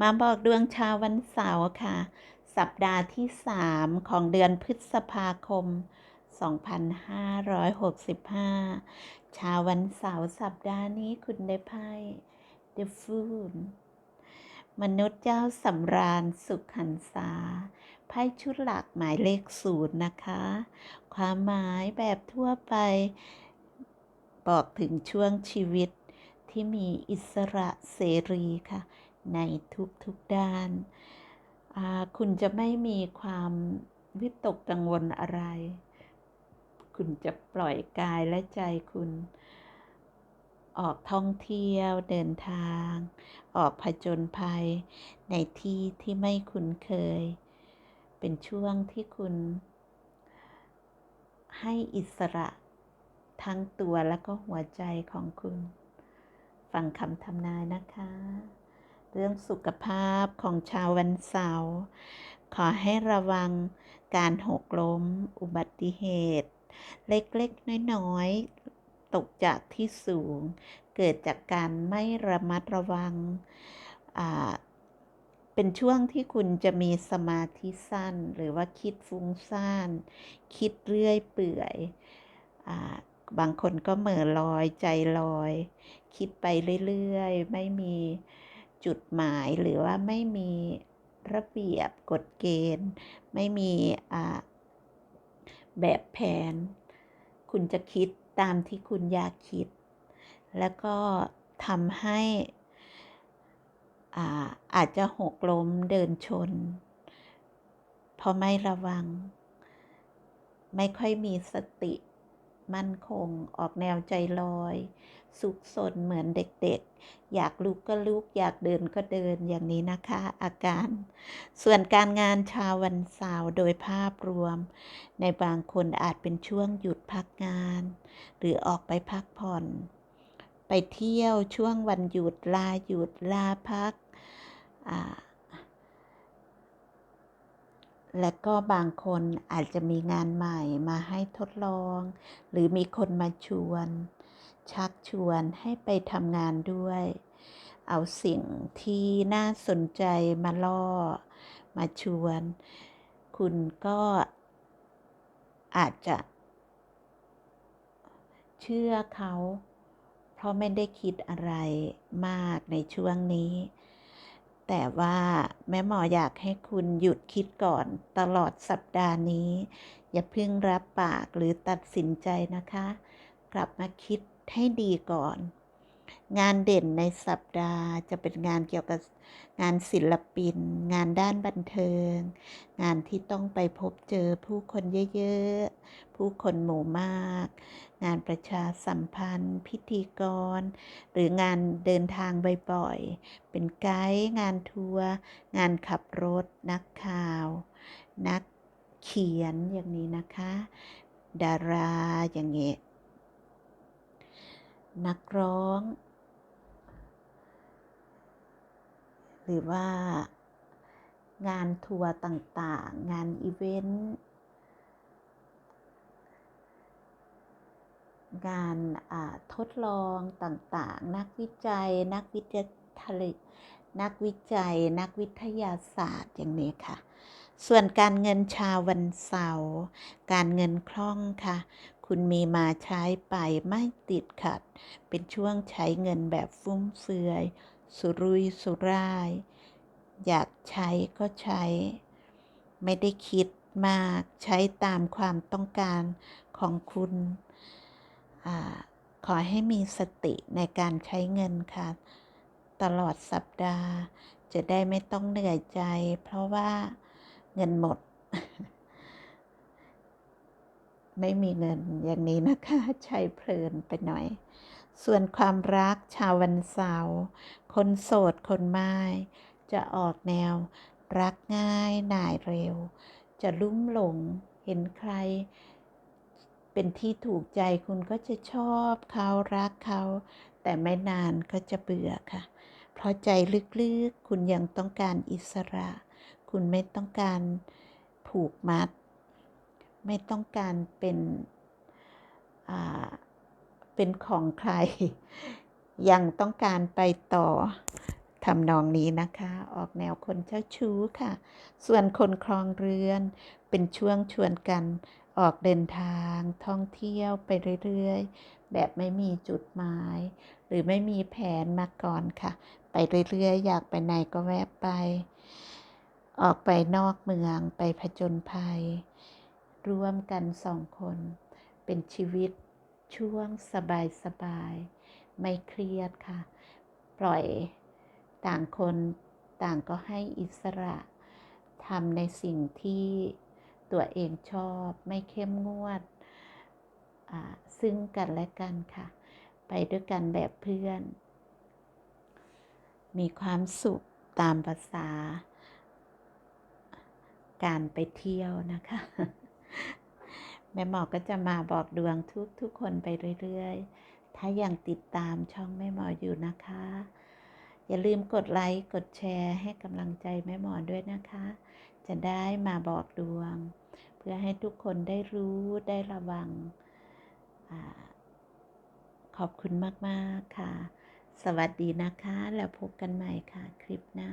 มาบอกดวงชาววันเสาร์ค่ะ สัปดาห์ที่ 3 ของเดือนพฤษภาคม 2565 ชาววันเสาร์สัปดาห์นี้คุณได้ไพ่ The Fool มนุษย์เจ้าสำราญสุขหันษาไพ่ชุดหลักหมายเลขศูนย์นะคะ ความหมายแบบทั่วไป บอกถึงช่วงชีวิตที่มีอิสระเสรีค่ะ ในทุกๆด้าน คุณจะไม่มีความวิตกกังวลอะไร คุณจะปล่อยกายและใจคุณออกท่องเที่ยวเดินทาง ออกผจญภัย ในที่ที่ไม่คุ้นเคย เป็นช่วงที่คุณ ให้อิสระทั้งตัวและก็หัวใจของคุณ ฟังคำทำนายนะคะ เรื่องสุขภาพของชาววันเสาร์ขอให้ระวังการหกล้มอุบัติเหตุ เล็กๆ น้อยๆ ตกจากที่สูง เกิดจากการไม่ระมัดระวัง เป็นช่วงที่คุณจะมีสมาธิสั้น หรือว่าคิดฟุ้งซ่าน คิดเรื่อยเปื่อยบางคนก็เหม่อลอยใจลอย คิดไปเรื่อย ๆ ไม่มี จุดหมายหรือว่าไม่มีระเบียบกฎเกณฑ์ ไม่มีแบบแผน คุณจะคิดตามที่คุณอยากคิด แล้วก็ทำให้อาอาจจะหกล้มเดินชน เพราะไม่ระวัง ไม่ค่อยมีสติ มั่นคง ออกแนวใจลอย สุขสนเหมือนเด็กๆ อยากลุกก็ลุก อยากเดินก็เดินอย่างนี้นะคะ อาการ ส่วนการงานชาววันเสาร์โดยภาพรวม ในบางคนอาจเป็นช่วงหยุดพักงาน หรือออกไปพักผ่อน ไปเที่ยวช่วงวันหยุดลาหยุดลาพักอ่า และก็บางคนอาจจะมีงานใหม่มาให้ทดลอง หรือมีคนมาชวน ชักชวนให้ไปทำงานด้วย เอาสิ่งที่น่าสนใจมาล่อ มาชวน คุณก็อาจจะเชื่อเขา เพราะไม่ได้คิดอะไรมากในช่วงนี้ แต่ว่าแม่หมออยากให้คุณหยุดคิดก่อนตลอดสัปดาห์นี้ อย่าเพิ่งรับปากหรือตัดสินใจนะคะ กลับมาคิดให้ดีก่อน งานเด่นในสัปดาห์จะเป็นงานเกี่ยวกับงานศิลปิน งานด้านบันเทิง งานที่ต้องไปพบเจอผู้คนเยอะๆ ผู้คนหมู่มาก งานประชาสัมพันธ์ พิธีกร หรืองานเดินทางบ่อยๆ เป็นไกด์งานทัวร์งานขับรถ นักข่าว นักเขียนอย่างนี้นะคะ ดาราอย่างเงี้ยนักร้อง หรือว่างานทัวร์ต่างๆ งานอีเวนต์ งานทดลองต่างๆ นักวิจัย นักวิทยานักวิจัย นักวิทยาศาสตร์อย่างนี้ค่ะ ส่วนการเงินชาววันเสาร์ การเงินคล่องค่ะ คุณมีมาใช้ไปไม่ติดขัด เป็นช่วงใช้เงินแบบฟุ่มเฟือย สุรุยสุร่าย อยากใช้ก็ใช้ ไม่ได้คิดมากใช้ตามความต้องการของคุณอขอให้มีสติในการใช้เงินค่ะ ตลอดสัปดาห์ จะได้ไม่ต้องเหนื่อยใจ เพราะว่าเงินหมด ไม่มีเงินอย่างนี้นะคะ ใช้เพลินไปหน่อย ส่วนความรักชาววันเสาร์คนโสดคนไม้จะออกแนว รักง่ายหน่ายเร็ว จะลุ่มหลงเห็นใคร เป็นที่ถูกใจคุณก็จะชอบเขารักเขา แต่ไม่นานก็จะเบื่อค่ะ เพราะใจลึกๆคุณยังต้องการอิสระ คุณไม่ต้องการผูกมัด ไม่ต้องการเป็นอ่า เป็นของใคร ยังต้องการไปต่อทำนองนี้นะคะ ออกแนวคนเจ้าชู้ค่ะ ส่วนคนครองเรือน เป็นช่วงชวนกันออกเดินทางท่องเที่ยวไปเรื่อยๆ แบบไม่มีจุดหมาย หรือไม่มีแผนมาก่อนค่ะ ไปเรื่อยๆ อยากไปไหนก็แวะไป ออกไปนอกเมืองไปผจญภัย ร่วมกันสองคน เป็นชีวิต ช่วงสบายๆไม่เครียดค่ะ ปล่อยต่างคนต่างก็ให้อิสระทำในสิ่งที่ตัวเองชอบไม่เข้มงวด ซึ่งกันและกันค่ะ ไปด้วยกันแบบเพื่อน มีความสุขตามภาษา การไปเที่ยวนะคะ แม่หมอก็จะมาบอกดวงทุกทุกคนไปเรื่อยๆ ถ้ายังติดตามช่องแม่หมออยู่นะคะ อย่าลืมกดไลค์ กดแชร์ให้กำลังใจแม่หมอด้วยนะคะ จะได้มาบอกดวง เพื่อให้ทุกคนได้รู้ได้ระวังอขอบคุณมาก ๆ ค่ะ สวัสดีนะคะ แล้วพบกันใหม่ค่ะ คลิปหน้า